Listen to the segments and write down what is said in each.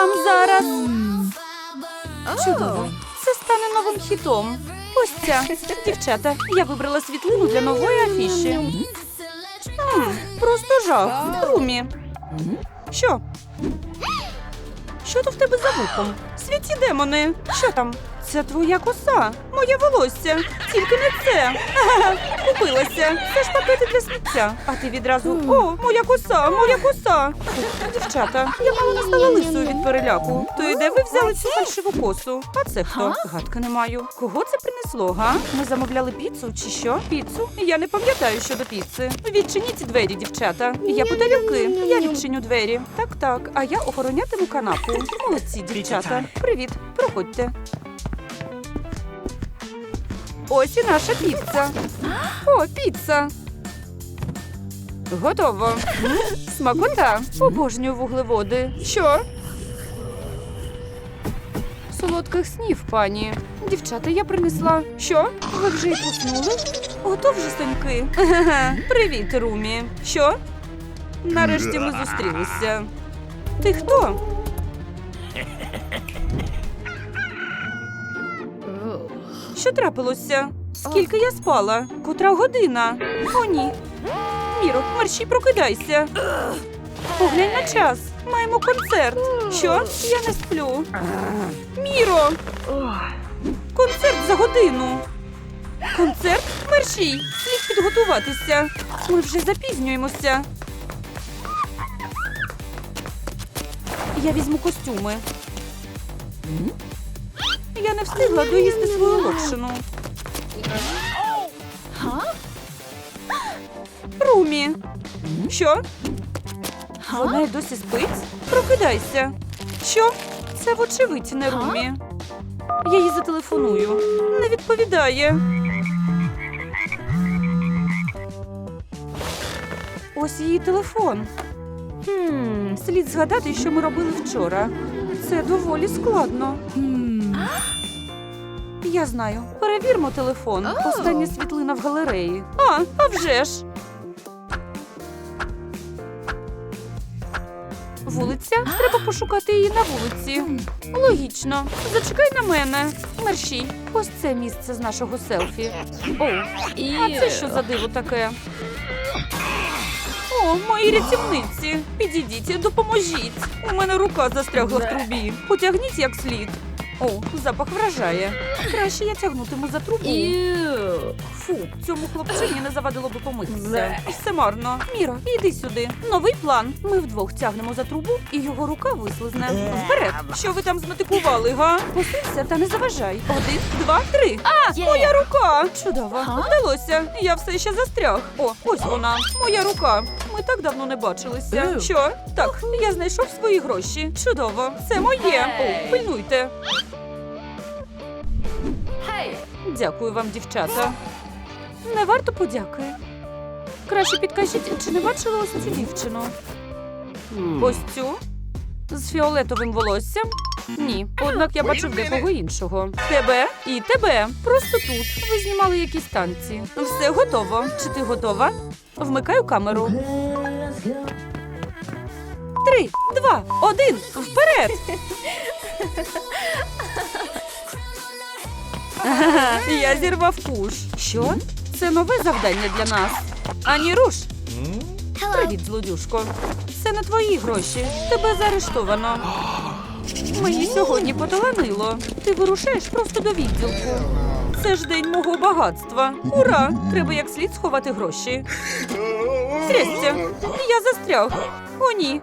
вам зараз. Чудово. Це стане новим хітом. Ось ця. Дівчата, я вибрала світлину для нової афіші. Просто жах. Румі. Що? Що то в тебе за вухом? Святі демони. Що там? Це твоя коса, моє волосся. Тільки не це. Ага, купилася. Це ж пакети для сміття. А ти відразу о, моя коса, моя коса. Дівчата, я мало не стала лисою від переляку. То і де ви взяли цю фальшиву косу? А це хто? Гадки не маю. Кого це принесло, га? Ми замовляли піцу чи що? Піцу? Я не пам'ятаю щодо піци. Відчиніть двері, дівчата. Я по тарілки. Я відчиню двері. Так, так. А я охоронятиму канапу. Молодці, дівчата. Привіт, проходьте. Ось і наша піца. О, піца. Готово. Смакота. Обожнюю вуглеводи. Що? Солодких снів, пані. Дівчата, я принесла. Що? Ви вже й поснули? Ото вже соньки. Привіт, Румі. Що? Нарешті ми зустрілися. Ти хто? Що трапилося? Скільки я спала? Котра година? О, ні. Міро, мерщій прокидайся. Поглянь на час. Маємо концерт. Що? Я не сплю. Міро! Концерт за годину. Концерт? Мерщій! Слід підготуватися. Ми вже запізнюємося. Я візьму костюми. Я не встигла доїсти свою локшину. Румі. Що? Вона й досі спить? Прокидайся. Що? Це вочевидь не Румі. Я їй зателефоную. Не відповідає. Ось її телефон. Хм, слід згадати, що ми робили вчора. Це доволі складно. Я знаю. Перевірмо телефон. Остання світлина в галереї. А, а вже ж. Вулиця? Треба пошукати її на вулиці. Логічно. Зачекай на мене. Мерщій. Ось це місце з нашого селфі. О, а це що за диво таке? О, мої рятівниці. Підійдіть, допоможіть. У мене рука застрягла в трубі. Потягніть як слід. О, запах вражає. Краще я тягнутиму за трубу. Фу, цьому хлопчині не завадило би помитися. Все марно. Міро, іди сюди. Новий план. Ми вдвох тягнемо за трубу, і його рука вислизне. Вперед. Що ви там зметикували, га? Посилься та не заважай. Один, два, три. А, моя рука! Чудово. Вдалося. Я все ще застряг. О, ось вона. Моя рука. Ми так давно не бачилися. Що? Так, я знайшов свої гроші. Чудово. Це моє. О, пильнуйте. Дякую вам, дівчата. Не варто подяки. Краще підкажіть, чи не бачили ось цю дівчину? Ось цю? З фіолетовим волоссям? Ні. Однак я бачив декого іншого. Тебе і тебе. Просто тут. Ви знімали якісь танці. Все готово. Чи ти готова? Вмикаю камеру. Три, два, один, вперед! Ага, Я зірвав куш. Що? Це нове завдання для нас. Ані руш. Привіт, злодюшко. Це не твої гроші. Тебе заарештовано. Мені сьогодні поталанило. Ти вирушаєш просто до відділку. Це ж день мого багатства. Ура! Треба як слід сховати гроші. Трясся, я застряг. О, ні.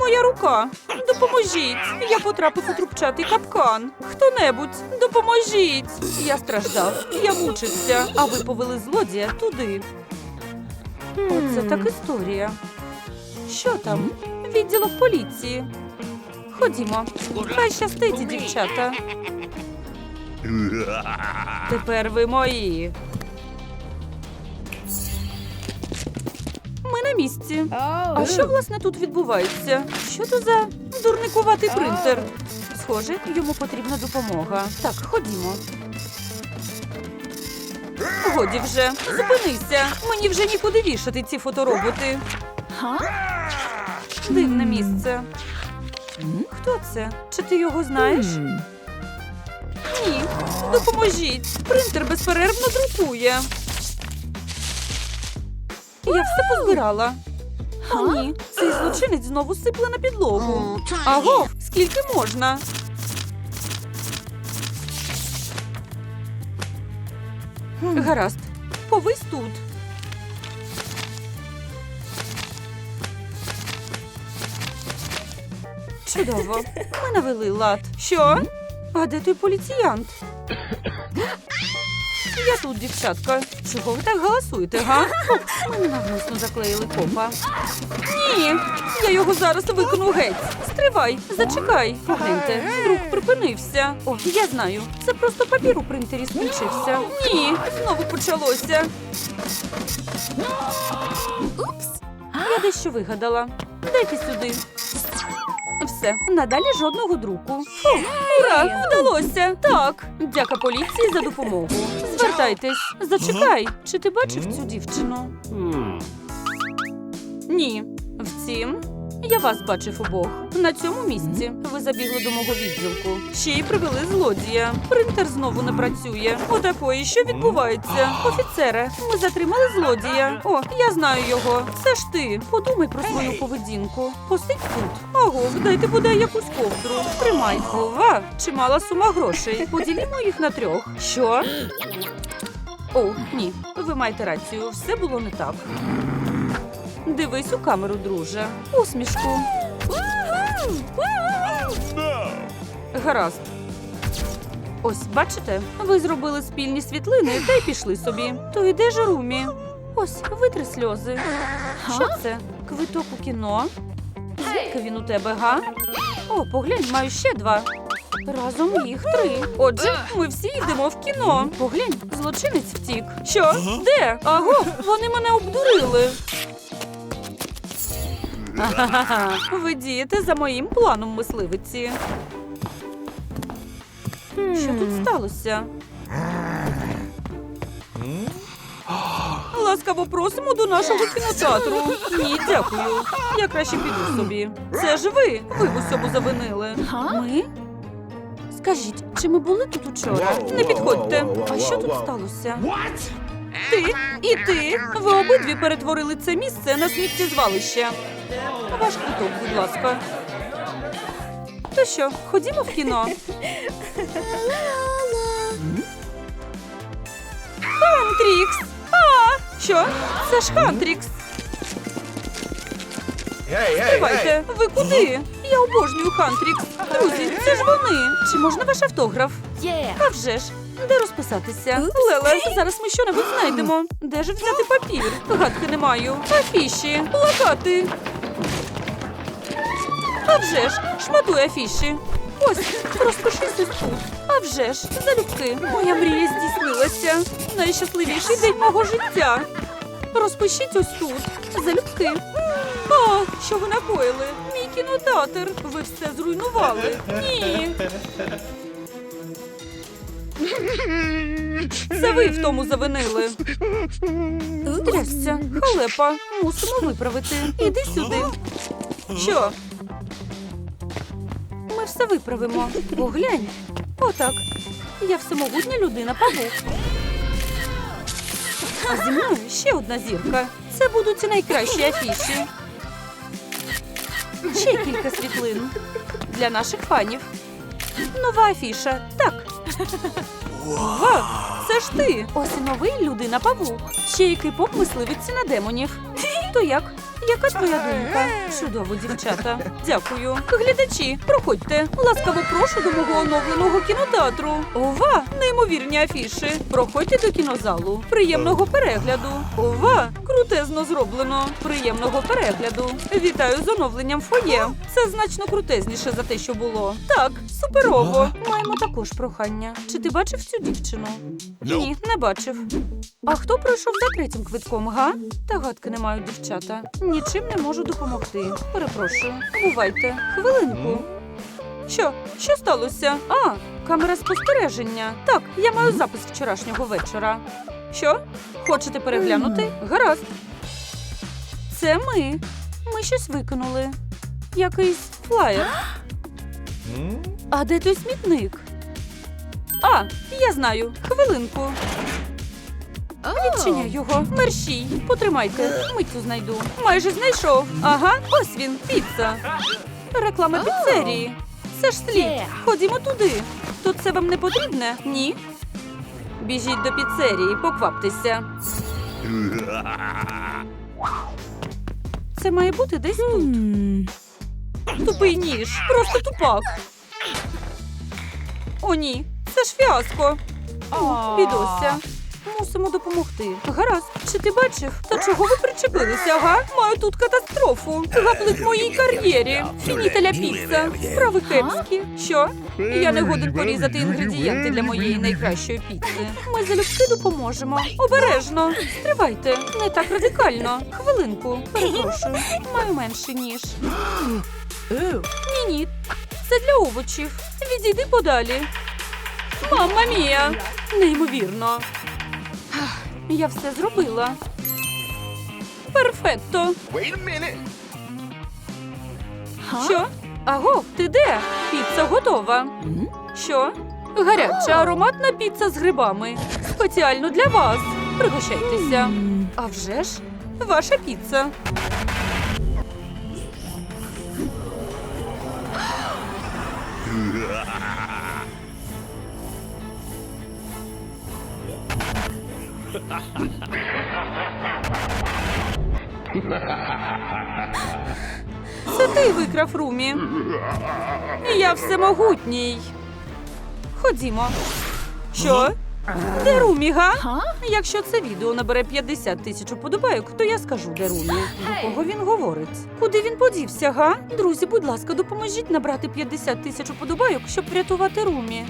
Моя рука. Допоможіть. Я потрапив у трубчатий капкан. Хто-небудь, допоможіть. Я страждав, я мучився, а ви повели злодія туди. Оце так історія. Що там? Відділок поліції. Ходімо. Хай щастить, дівчата. Тепер ви мої. На місці. А що власне тут відбувається? Що це за дурникуватий принтер? Схоже, йому потрібна допомога. Так, ходімо. Годі вже, зупинися. Мені вже нікуди вішати ці фотороботи. Дивне місце. Хто це? Чи ти його знаєш? Ні. Допоможіть. Принтер безперервно друкує. Я все позбирала. А ні, цей злочинець знову сипле на підлогу. Аго, скільки можна? Гаразд, повись тут. Чудово. Ми навели лад. Що? А де той поліціянт? Я тут, дівчатка. Чого ви так галасуєте, га? Мене навмисно заклеїли копа. Ні, я його зараз викину геть. Стривай, зачекай. Погляньте, друг припинився. О, я знаю. Це просто папір у принтері скінчився. Ні, знову почалося. Я дещо вигадала. Дайте сюди. Все, надалі жодного друку. Ура! Вдалося! Так, дяка поліції за допомогу. Звертайтесь, зачекай. Чи ти бачив цю дівчину? Ні. Втім, я вас бачив обох. На цьому місці ви забігли до мого відділку. Ще й привели злодія. Принтер знову не працює. Отакої, що відбувається? Офіцере, ми затримали злодія. О, я знаю його. Це ж ти. Подумай про свою поведінку. Посидь тут. Аго, дайте бодай якусь ковдру. Тримай. Ова, чимала сума грошей. Поділімо їх на трьох. Що? О, ні, ви маєте рацію. Все було не так. Дивись у камеру, друже. Усмішку. Гаразд. Ось, бачите, ви зробили спільні світлини та й пішли собі. То йде ж Румі. Ось, витри сльози. Що це? Квиток у кіно? Звідки він у тебе, га? О, поглянь, маю ще два. Разом їх три. Отже, ми всі йдемо в кіно. Поглянь, злочинець втік. Що? Де? Аго, вони мене обдурили. Ви дієте за моїм планом мисливиці. Що тут сталося? Ласкаво просимо до нашого кінотеатру. Ні, дякую. Я краще піду собі. Це ж ви. Ви в усьому завинили. Ми? Скажіть, чи ми були тут учора? Не підходьте. А що тут сталося? Ти і ти. Ви обидві перетворили це місце на сміттєзвалище. Ваш квиток, будь ласка. То що, ходімо в кіно? Хантрікс! А, що? Це ж Хантрікс. Тривайте, ви куди? Я обожнюю Хантрікс. Друзі, це ж вони. Чи можна ваш автограф? А вже ж. Де розписатися? Леле, зараз ми що-небудь знайдемо. Де ж взяти папір? Гадки не маю. Афіші, плакати. А вже ж, шматуй афіші. Ось, розпишися тут. А вже ж, залюбки. Моя мрія здійснилася. Найщасливіший день мого життя. Розпишіть ось тут. Залюбки. А, що ви накоїли? Мій кінотеатр. Ви все зруйнували. Ні. Це ви в тому завинили. Трясся, халепа, мусимо виправити. Іди сюди. Що? Ми все виправимо. Поглянь. Отак. Я всемогутня людина павук. А зі мною ще одна зірка. Це будуть найкращі афіші. Ще кілька світлин для наших фанів. Нова афіша. Так. Ва, це ж ти. Ось новий людина павук. Ще який поп мисливиться на демонів. То як? Яка твоя думка? Чудово, дівчата. Дякую. Глядачі, проходьте. Ласкаво прошу до мого оновленого кінотеатру. Ова, неймовірні афіші. Проходьте до кінозалу. Приємного перегляду. Ова, крутезно зроблено. Приємного перегляду. Вітаю з оновленням фоє. Це значно крутезніше за те, що було. Так, суперово. Маємо також прохання. Чи ти бачив цю дівчину? Ні, не бачив. А хто пройшов за третім квитком, га? Та гадки не мають дівчата. Нічим не можу допомогти. Перепрошую. Бувайте. Хвилинку. Що? Що сталося? А, камера спостереження. Так, я маю запис вчорашнього вечора. Що? Хочете переглянути? Гаразд. Це ми. Ми щось викинули. Якийсь флаєр. А де той смітник? А, я знаю. Хвилинку. Відчиняй його. Мерщій. Потримайте. Миттю знайду. Майже знайшов. Ага, ось він. Піца. Реклама піцерії. Це ж слід. Ходімо туди. Тут це вам не потрібне? Ні. Біжіть до піцерії, покваптеся. Це має бути десь тут. Тупий ніж. Просто тупак. О, ні. Це ж фіаско. О, бідося. Мусимо допомогти. Гаразд, чи ти бачив? Та чого ви причепилися, га? Маю тут катастрофу. Гаплик моїй кар'єрі. Фінітеля піца. Справи кепські. Що? Я не годен порізати інгредієнти для моєї найкращої піци. Ми залюбки допоможемо. Обережно. Стривайте. Не так радикально. Хвилинку. Перепрошую. Маю менше ніж. Ні, ні. Це для овочів. Відійди подалі. Мамма мія! Неймовірно. Я все зробила. Перфекто. Що? Аго, ти де? Піца готова. Що? Гаряча ароматна піца з грибами. Спеціально для вас. Пригощайтеся. А вже ж, ваша піца. Це ти викрав Румі. Я всемогутній. Ходімо. Що? Де Румі, га? Якщо це відео набере 50 тисяч уподобайок, то я скажу, де Румі. До кого він говорить? Куди він подівся, га? Друзі, будь ласка, допоможіть набрати 50 тисяч уподобайок, щоб врятувати Румі.